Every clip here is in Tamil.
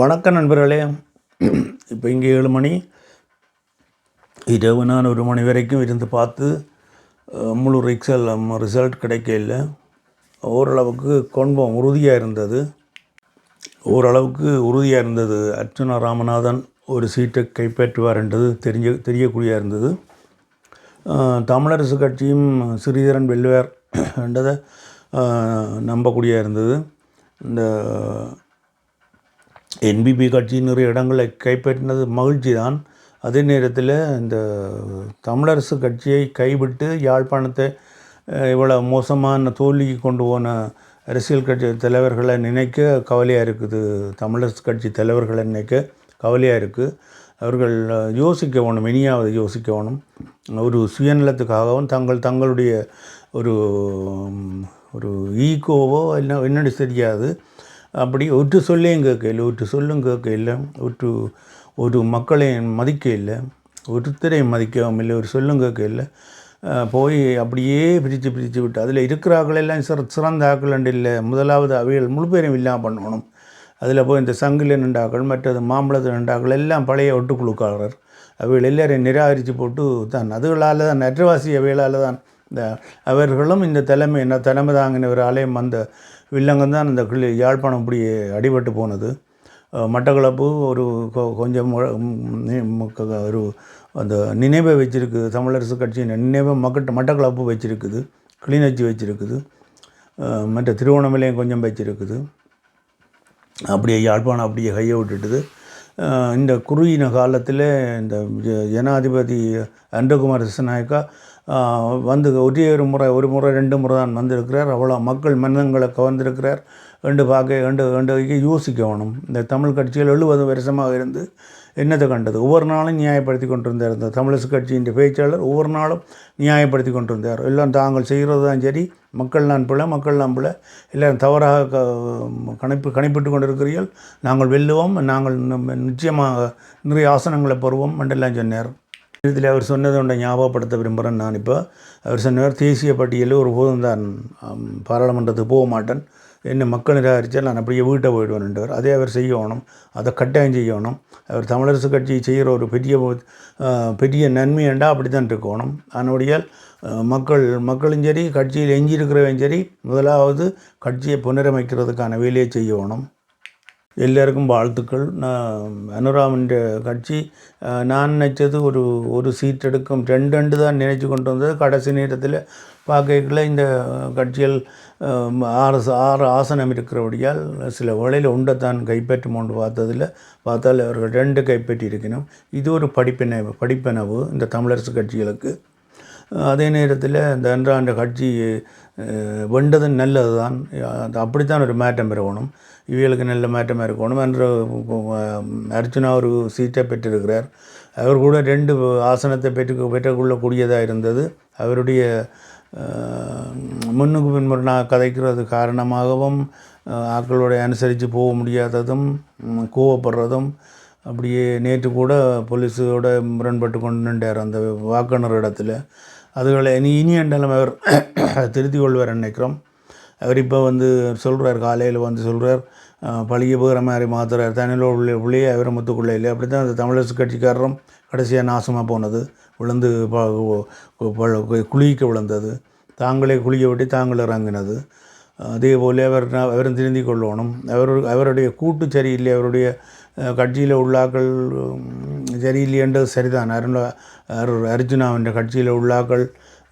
வணக்கம் நண்பர்களே. இப்போ இங்கே ஏழு மணி. இரவு நான் ஒரு மணி வரைக்கும் இருந்து பார்த்து முழு ரிக்ஸல் ரிசல்ட் கிடைக்கல ஓரளவுக்கு கொன்பம் உறுதியாக இருந்தது. ஓரளவுக்கு உறுதியாக இருந்தது. அர்ச்சுனா ராமநாதன் ஒரு சீட்டை கைப்பற்றுவார் என்றது தெரிஞ்ச தெரியக்கூடியாக இருந்தது. தமிழரசு கட்சியும் ஸ்ரீதரன் வெல்லுவார் என்றதை நம்பக்கூடிய இருந்தது. இந்த என்பிபி கட்சியினுடைய இடங்களை கைப்பற்றினது மகிழ்ச்சி தான் அதே நேரத்தில் இந்த தமிழரசு கட்சியை கைவிட்டு யாழ்ப்பாணத்தை இவ்வளோ மோசமான தோல்விக்கு கொண்டு போன அரசியல் கட்சி தலைவர்களை நினைக்க கவலையாக இருக்குது. தமிழரசு கட்சி தலைவர்களை நினைக்க கவலையாக இருக்குது அவர்கள் யோசிக்க வேணும் இனியாவது யோசிக்க வேணும். ஒரு சுயநலத்துக்காகவும் தங்கள் தங்களுடைய ஒரு ஒரு ஈகோவோ என்ன என்னன்னு தெரியாது. அப்படி ஒற்று சொல்லையும் கேட்க இல்லை ஒற்று சொல்லும் கேட்க இல்லை ஒற்று ஒரு மக்களை மதிக்க இல்லை ஒருத்தரை மதிக்கவும் இல்லை ஒரு சொல்லும் கேட்க இல்லை போய் அப்படியே பிரித்து பிரித்து விட்டு அதில் இருக்கிறார்களெல்லாம் சிற சிறந்த ஆக்கள் இல்லை. முதலாவது அவைகள் முழு பேரும் இல்லாமல் பண்ணணும். அதில் போய் இந்த சங்கில நண்டாக்கள் மற்றது மாம்பழத்து நண்டாக்கள் எல்லாம் பழைய ஒட்டுக்குழுக்காரர். அவைகள் எல்லாரையும் நிராகரித்து போட்டு தான் அதுகளால் தான் நற்றவாசி அவைகளால் தான் இந்த அவர்களும் இந்த தலைமை என்ன தலைமை தாங்கினவராலேயும் அந்த வில்லங்கம் தான் அந்த கிளி யாழ்ப்பாணம் இப்படி அடிபட்டு போனது. மட்டக்களப்பு ஒரு கொ- கொஞ்சம் ஒரு அந்த நினைவை வச்சுருக்குது தமிழரசு கட்சியின் நினைவை மக்கட்ட மட்டக்களப்பு வச்சிருக்குது கிளிநொச்சி வச்சிருக்குது மற்ற திருவண்ணாமலையும் கொஞ்சம் வச்சிருக்குது. அப்படியே யாழ்ப்பாணம் அப்படியே கையை விட்டுட்டுது. இந்த குறுகின காலத்தில் இந்த ஜனாதிபதி அன்றகுமார் சிசநாயக்கா வந்து ஒரே ஒரு முறை ஒரு முறை ரெண்டு முறை தான் வந்திருக்கிறார். அவ்வளோ மக்கள் மன்னங்களை கவர்ந்திருக்கிறார். ரெண்டு பார்க்க ரெண்டு ரெண்டு யோசிக்கணும். இந்த தமிழ் கட்சியில் எழுபது வருஷமாக இருந்து என்னத்தை கண்டது? ஒவ்வொரு நாளும் நியாயப்படுத்தி கொண்டிருந்தார். இந்த தமிழரசு கட்சியின் பேச்சாளர் ஒவ்வொரு நாளும் நியாயப்படுத்தி கொண்டிருந்தார். எல்லாம் தாங்கள் செய்கிறது தான் சரி. மக்கள் நான் பிள்ளை மக்கள் நான் பிள்ளை எல்லோரும் தவறாக க கணிப்பு கணிப்பிட்டு கொண்டிருக்கிறீர்கள். நாங்கள் வெல்லுவோம். நாங்கள் நிச்சயமாக நிறைய ஆசனங்களை பெறுவோம் என்றெல்லாம் சொன்னார். இதில் அவர் சொன்னதை ஒன்றை ஞாபகப்படுத்த விரும்புகிறேன் நான் இப்போ. அவர் சொன்னவர் தேசிய பட்டியலில் ஒரு போதும் தான் பாராளுமன்றத்துக்கு போக மாட்டேன். என்ன மக்கள் நிராகரித்தால் நான் அப்படியே வீட்டை போயிடுவேன்ன்றவர் அதே அவர் செய்யணும் அதை கட்டாயம் செய்யணும். அவர் தமிழரசு கட்சி செய்கிற ஒரு பெரிய பெரிய நன்மையண்டா அப்படி தான் இருக்கணும். அதனுடையால் மக்கள் மக்களும் சரி கட்சியில் எஞ்சியிருக்கிறவன் சரி முதலாவது கட்சியை புனரமைக்கிறதுக்கான வேலையை செய்யணும். எல்லோருக்கும் வாழ்த்துக்கள். நான் அனுராமன் கட்சி நான் நினச்சது ஒரு ஒரு சீட் எடுக்கும். ரெண்டு ரெண்டு தான் நினைச்சு கொண்டு வந்தது. கடைசி நேரத்தில் பார்க்கல இந்த கட்சிகள் ஆறு ஆறு ஆசனம் இருக்கிறபடியால் சில வேளையில் உண்டைத்தான் கைப்பற்றுமோன்று பார்த்ததில் பார்த்தால் அவர்கள் ரெண்டு கைப்பற்றி இருக்கணும் இது ஒரு படிப்பினை படிப்பினவு இந்த தமிழரசு கட்சிகளுக்கு. அதே நேரத்தில் இந்த அன்றாண்ட கட்சி வெண்டது நல்லது தான் அப்படித்தான் ஒரு மாற்றம் பெறணும் இவர்களுக்கு நல்ல மாற்றம் இருக்கணும் என்ற அர்ச்சனா ஒரு சீட்டை பெற்றிருக்கிறார். அவர் கூட ரெண்டு ஆசனத்தை பெற்று பெற்றுக்கொள்ளக்கூடியதாக இருந்தது. அவருடைய முன்னுக்கு முன்னுக்கு பின்முறை கதைக்கிறது காரணமாகவும் ஆக்களோட அனுசரித்து போக முடியாததும் கோவப்படுறதும் அப்படியே நேற்று கூட போலீஸோட முரண்பட்டு கொண்டு நின்றார் அந்த வாக்காளர் இடத்துல. அதுகளை இனி இனி என்றாலும் அவர் திருத்தி கொள்வார் நினைக்கிறோம் அவர் இப்போ வந்து சொல்கிறார் காலையில் வந்து சொல்கிறார் பழிய போகிற மாதிரி மாத்துறார். தனியில் உள்ளே உள்ளே அவர் முத்துக்குள்ளே இல்லை. அப்படி தான் அந்த தமிழரசு கட்சிக்காரரும் கடைசியாக நாசமாக போனது. விழுந்து ப- குழிக்க விழுந்தது. தாங்களே குழிய விட்டு தாங்கள் இறங்கினது. அதே போல் அவர் அவரும் திருந்திக் கொள்ளணும். அவர் அவருடைய கூட்டு சரியில்லை அவருடைய கட்சியில் உள்ளாக்கள் உம், சரியில்லைன்றது சரிதான். அருண் அரு- அர்ஜுனாவின் கட்சியில் உள்ளாக்கள்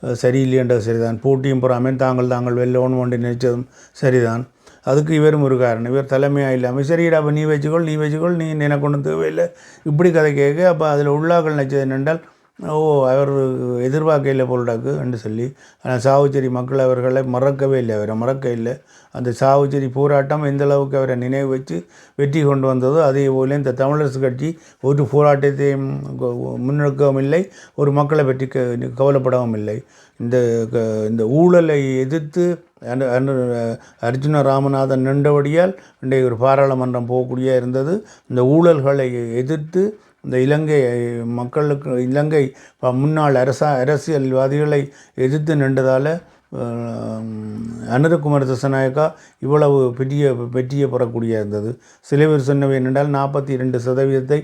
அஹ், சரியில்லைன்றது சரிதான். போட்டியும் பொறாமல் தாங்கள் தாங்கள் வெல்லணும் என்று நினைச்சதும் சரிதான். அதுக்கு இவரும் ஒரு காரணம். இவர் தலைமையாக இல்லாமல் சரிடா அப்போ நீ வச்சுக்கொள் நீ வச்சுக்கொள் நீ எனக்கு ஒன்றும் தேவையில்லை. இப்படி கதை கேட்க அப்போ அதில் உள்ளாக்கள் நினச்சது என்னென்றால் ஓ அவர் எதிர்பார்க்க இல்லை போல்டாக்கு என்று சொல்லி ஆனால் சாவுச்சேரி மக்கள் அவர்களை மறக்கவே இல்லை. அவரை மறக்க இல்லை. அந்த சாவுச்சேரி போராட்டம் எந்த அளவுக்கு அவரை நினைவு வச்சு வெற்றி கொண்டு வந்ததோ அதே போல இந்த தமிழரசு கட்சி ஒரு போராட்டத்தையும் முன்னெடுக்கவும் இல்லை ஒரு மக்களை பற்றி க கவலைப்படவும் இல்லை. இந்த க- இந்த ஊழலை எதிர்த்து அனு- அனு- அர்ஜுன ராமநாதன் நின்றபடியால் இன்றைய ஒரு பாராளுமன்றம் போகக்கூடிய இருந்தது. இந்த ஊழல்களை எதிர்த்து இந்த இலங்கை மக்களுக்கு இலங்கை முன்னாள் அரசா அரசியல்வாதிகளை எதிர்த்து நின்றதால் அனுரகுமார் தசநாயக்கா இவ்வளவு பெரிய வெற்றியை பெறக்கூடிய இருந்தது. சில பேர் சொன்னவை என்னென்றால் நாற்பத்தி ரெண்டு சதவீதத்தை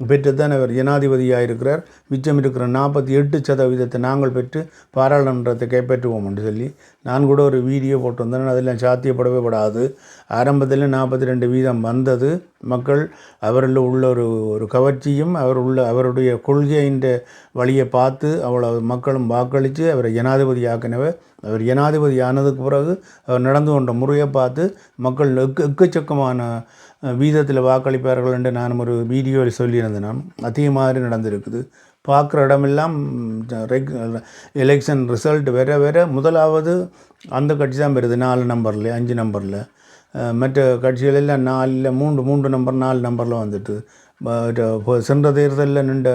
பெற்றுத்தான் அவர் ஜனாதிபதியாக இருக்கிறார் மிச்சம் இருக்கிற நாற்பத்தி எட்டு சதவீதத்தை நாங்கள் பெற்று பாராளுமன்றத்தை கைப்பற்றுவோம் என்று சொல்லி நான் கூட ஒரு வீடியோ போட்டு வந்தேன். அதெல்லாம் சாத்தியப்படவே படாது. ஆரம்பத்தில் நாற்பத்தி ரெண்டு வீதம் வந்தது. மக்கள் அவரில் உள்ள ஒரு ஒரு கவர்ச்சியும் அவர் உள்ள அவருடைய கொள்கையின் வழியை பார்த்து அவ்வளோ மக்களும் வாக்களித்து அவரை ஜனாதிபதி ஆக்கினவை அவர் ஜனாதிபதி ஆனதுக்கு பிறகு அவர் நடந்து கொண்ட முறையை பார்த்து மக்கள் எக்கு எக்கச்சக்கமான வீதத்தில் வாக்களிப்பார்கள் என்று நான் ஒரு வீடியோவில் சொல்லியிருந்தேன் அதே மாதிரி நடந்திருக்குது. பார்க்குற இடமெல்லாம் ரெக் எலெக்ஷன் ரிசல்ட் வேற வேற. முதலாவது அந்த கட்சி தான் வருது நாலு நம்பரில் அஞ்சு நம்பரில். மற்ற கட்சிகளெல்லாம் நாலில் மூன்று மூன்று நம்பர் நாலு நம்பரில் வந்துட்டு சென்ற தேர்தலில் நின்ற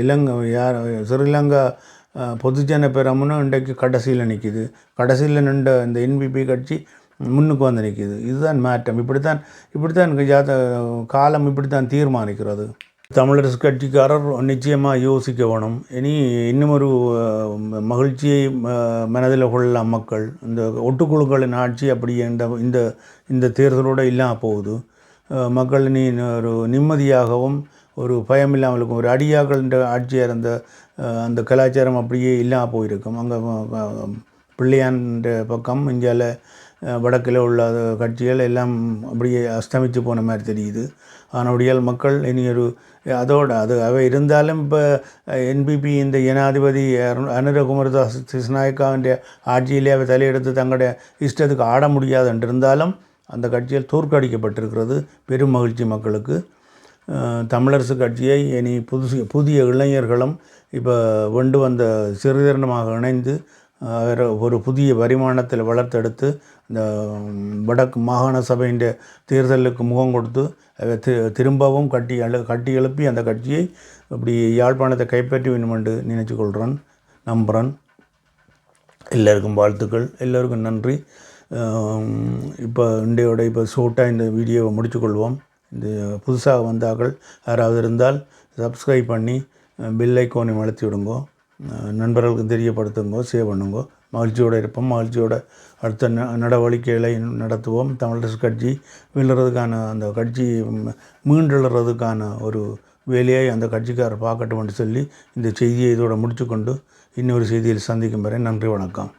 இலங்கை யார் ஸ்ரீலங்கா பொதுஜன பெரமுன்னு இன்றைக்கு கடைசியில் நிற்கிது கடைசியில் நின்ற இந்த என்பிபி கட்சி முன்னுக்கு வந்து நிற்கிது இதுதான் மாற்றம். இப்படித்தான் இப்படித்தான் ஜாத காலம் இப்படித்தான் தீர்மானிக்கிறது. தமிழரசு கட்சிக்காரர் நிச்சயமாக யோசிக்க வேணும். இனி இன்னும் ஒரு மகிழ்ச்சியை மனதில் கொள்ளலாம் மக்கள். இந்த ஒட்டுக்குழுக்களின் ஆட்சி அப்படி இந்த இந்த இந்த தேர்தலோடு இல்லாமல் போகுது. மக்கள் இனி ஒரு நிம்மதியாகவும் ஒரு பயம் இல்லாமல் இருக்கும். ஒரு அடியாக்கள் ஆட்சியாக இருந்த அந்த கலாச்சாரம் அப்படியே இல்லாமல் போயிருக்கும். அங்கே பிள்ளையான்ற பக்கம் இந்தியாவில் வடக்கில் உள்ள கட்சிகள் எல்லாம் அப்படியே அஸ்தமித்து போன மாதிரி தெரியுது. ஆனபடியால் மக்கள் இனி ஒரு அதோடு அது அவை இருந்தாலும் இப்போ என்பிபி இந்த ஜனாதிபதி அனுரகுமரதாஸ் சிஸ்நாயக்காவின் ஆட்சியிலே அவை தலையெடுத்து தங்களுடைய இஷ்டத்துக்கு ஆட முடியாது இருந்தாலும் அந்த கட்சியில் தோற்கடிக்கப்பட்டிருக்கிறது. பெரும் மகிழ்ச்சி மக்களுக்கு. தமிழரசு கட்சியை இனி புதுசு புதிய இளைஞர்களும் இப்போ கொண்டு வந்த சிறுதரணமாக இணைந்து ஒரு புதிய பரிமாணத்தில் வளர்த்தெடுத்து இந்த வடக்கு மாகாண சபையின் தேர்தலுக்கு முகம் கொடுத்து திரும்பவும் கட்டி எழு கட்டி எழுப்பி அந்த கட்சியை அப்படி யாழ்ப்பாணத்தை கைப்பற்றி வேண்டும் என்று நினைச்சு கொள்கிறேன் நம்புகிறேன் எல்லோருக்கும் வாழ்த்துக்கள் எல்லோருக்கும் நன்றி. இப்போ இன்றையோட இப்போ ஷோட்டாக இந்த வீடியோவை முடித்துக்கொள்வோம் இந்த புதுசாக வந்தார்கள் யாராவது இருந்தால் சப்ஸ்கிரைப் பண்ணி பில் ஐக்கோனை வளர்த்தி விடுங்கோ. நண்பர்களுக்கு தெரியப்படுத்துங்கோ சேவ் பண்ணுங்கோ மகிழ்ச்சியோடு இருப்போம். மகிழ்ச்சியோட அடுத்த நடவடிக்கைகளை நடத்துவோம். தமிழரசு கட்சி வெல்லுறதுக்கான அந்த கட்சி மீண்டெழுறதுக்கான ஒரு வேலையை அந்த கட்சிக்காரர் பார்க்கட்டும் என்று சொல்லி இந்த செய்தியை இதோடு முடித்துக்கொண்டு இன்னொரு செய்தியில் சந்திக்கும் வரை நன்றி வணக்கம்.